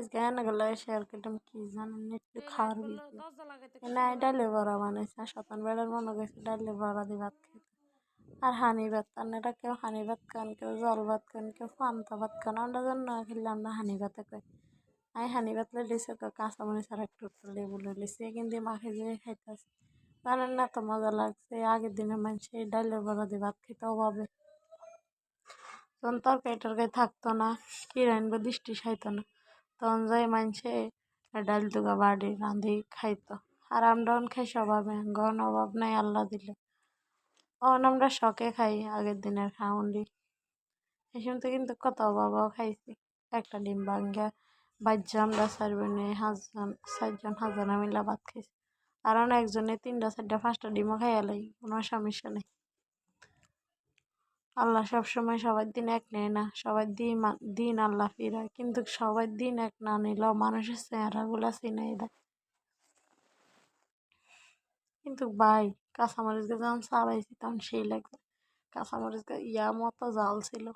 আজকে এনাগুলো শেয়ার করলাম কি জানেন একটু খাওয়ার না ডালে বড়া বানাইছে শতান বেড়ার মনে গেছে ডালে বড়া দিয়ে ভাত খেতে আর হানি ভাত এটা কেউ হানি ভাত খান কেউ জল ভাত খান কেউ পান্তা ভাত খান আমরা জন্য খেলে আমরা হানি ভাতে খাই আমি হানি ভাত লিছি তো কাঁচামরিচ আর একটু লেবু লিছি কিন্তু মাখে দিয়ে খাইতেছি জানেন না তো মজা লাগছে আগের দিনে মানুষ এই ডালে বড়া দিয়ে ভাত খেতে অভাবে তখন তরকারি টরকারি থাকতো না কি রানবো দৃষ্টি খাইতো না তখন যাই মানুষে ডাল দুগা বাড়ি রাঁধি খাইতো। আর আমরা খাই অভাবে গন অভাব নাই আল্লাহ দিলে। অন আমরা শখে খাই, আগের দিনের খাউন্ডি এই সময় কিন্তু কত অভাবও খাইছি। একটা ডিম ভাঙ্গা, বাজ্য আমরা চারজনে হাজজন চারজন হাজনা মিলা ভাত খাইছি। আর একজনে তিনটা, চারটা, পাঁচটা ডিমও খাইয়ালাই কোনো সমস্যা নেই। আল্লাহ সবসময় সবার দিন এক নেয় না, সবার দিন দিন আল্লাহ ফিরায়, কিন্তু সবার দিন এক না নিল মানুষের চেহারাগুলো চিনাই দেয়। কিন্তু ভাই কাঁচামরিচ যখন চালাইছি তখন সেই লাগবে কাঁচামরিচ ইয়া মতো জাল ছিল।